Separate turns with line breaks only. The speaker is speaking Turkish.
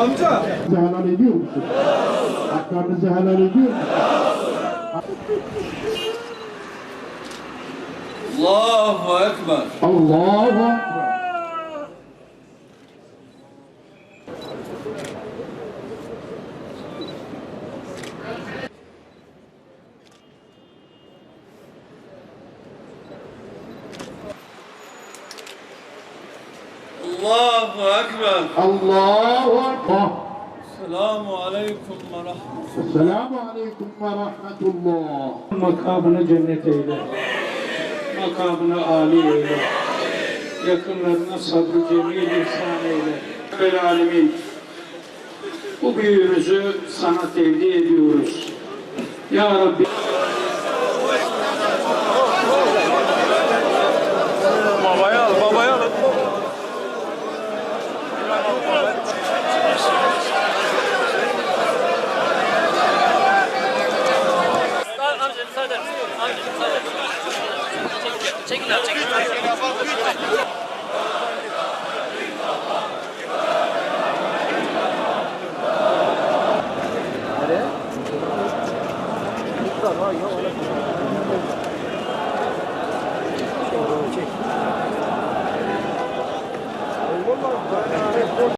Amca.
helal ediyor musun? Haklarınızı helal ediyor musun?
Allahu Ekber.
Allahu Ekber.
Allahu Ekber.
Allahu Ekber.
Selamu Aleyküm ve Rahmetullah.
Selamun Aleyküm ve Rahmetullah.
Makamını cennet eyle. Makamını âli eyle. Yakınlarına sabrı cemil ihsan eyle. Rabbel alemin. Bu büyüğümüzü sana tevdi ediyoruz. Ya Rabbi.
Çekil, çekil abi, çekil.
Nereye? Tamam ya ona